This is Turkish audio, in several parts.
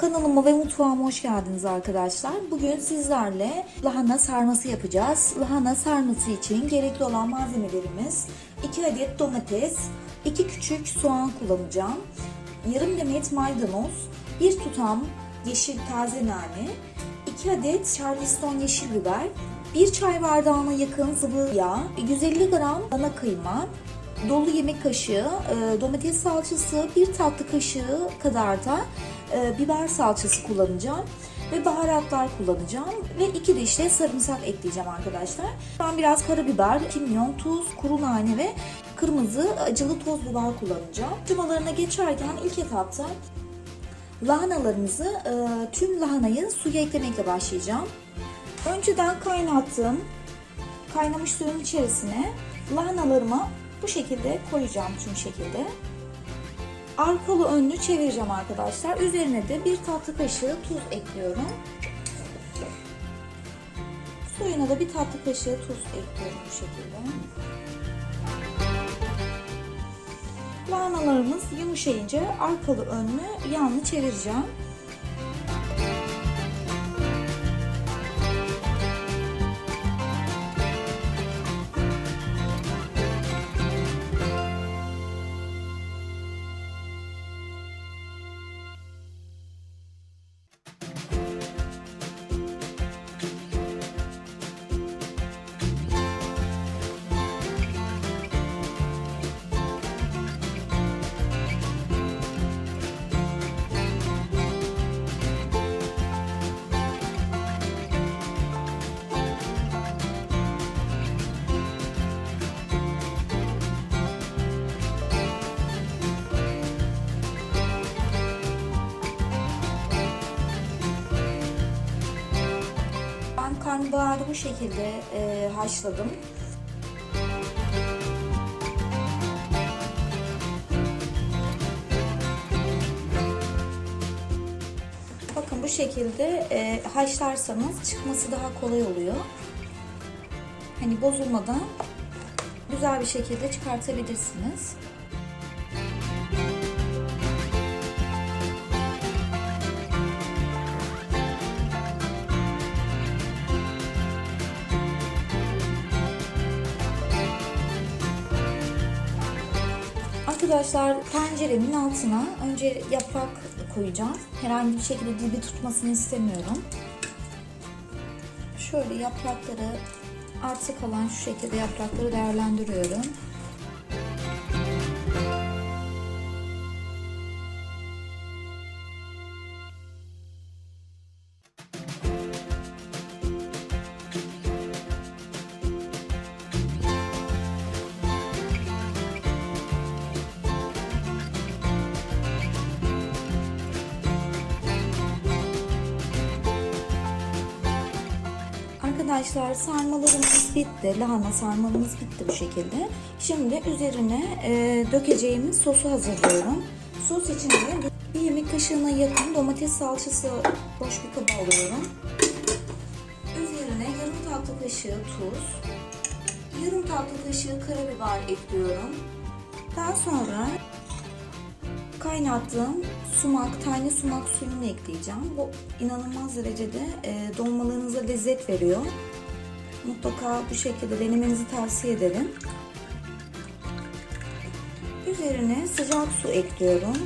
Kanalıma ve mutfağıma hoş geldiniz arkadaşlar. Bugün sizlerle lahana sarması yapacağız. Lahana sarması için gerekli olan malzemelerimiz 2 adet domates, 2 küçük soğan kullanacağım. Yarım demet maydanoz, 1 tutam yeşil taze nane, 2 adet charleston yeşil biber, 1 çay bardağına yakın sıvı yağ, 150 gram dana kıyma, dolu yemek kaşığı e, domates salçası, bir tatlı kaşığı kadar da e, biber salçası kullanacağım ve baharatlar kullanacağım ve iki de sarımsak ekleyeceğim arkadaşlar. Ben biraz karabiber, kimyon, tuz, kuru nane ve kırmızı acılı toz biber kullanacağım. Cumalarına geçerken ilk etapta lahanalarımızı e, tüm lahanayı suya eklemekle başlayacağım. Önceden kaynattığım kaynamış suyun içerisine lahanalarımı bu şekilde koyacağım tüm şekilde. Arkalı önlü çevireceğim arkadaşlar. Üzerine de bir tatlı kaşığı tuz ekliyorum. Suyuna da bir tatlı kaşığı tuz ekliyorum bu şekilde. Lahanalarımız yumuşayınca arkalı önlü yanlı çevireceğim. Karnabaharı bu şekilde e, haşladım. Bakın bu şekilde e, haşlarsanız çıkması daha kolay oluyor. Hani bozulmadan güzel bir şekilde çıkartabilirsiniz. Arkadaşlar tenceremin altına önce yaprak koyacağım. Herhangi bir şekilde dibi tutmasını istemiyorum. Şöyle yaprakları artık kalan şu şekilde yaprakları değerlendiriyorum. Arkadaşlar sarmalarımız bitti. Lahana sarmamız bitti bu şekilde. Şimdi üzerine e, dökeceğimiz sosu hazırlıyorum. Sos için de bir yemek kaşığına yakın domates salçası boş bir kaba alıyorum. Üzerine yarım tatlı kaşığı tuz, yarım tatlı kaşığı karabiber ekliyorum. Daha sonra kaynattığım sumak, tane sumak suyunu ekleyeceğim. Bu inanılmaz derecede e, dolmalarınıza lezzet veriyor. Mutlaka bu şekilde denemenizi tavsiye ederim. Üzerine sıcak su ekliyorum.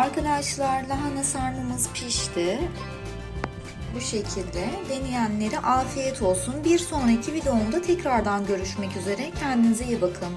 Arkadaşlar lahana sarmamız pişti. Bu şekilde deneyenlere afiyet olsun. Bir sonraki videomda tekrardan görüşmek üzere. Kendinize iyi bakın.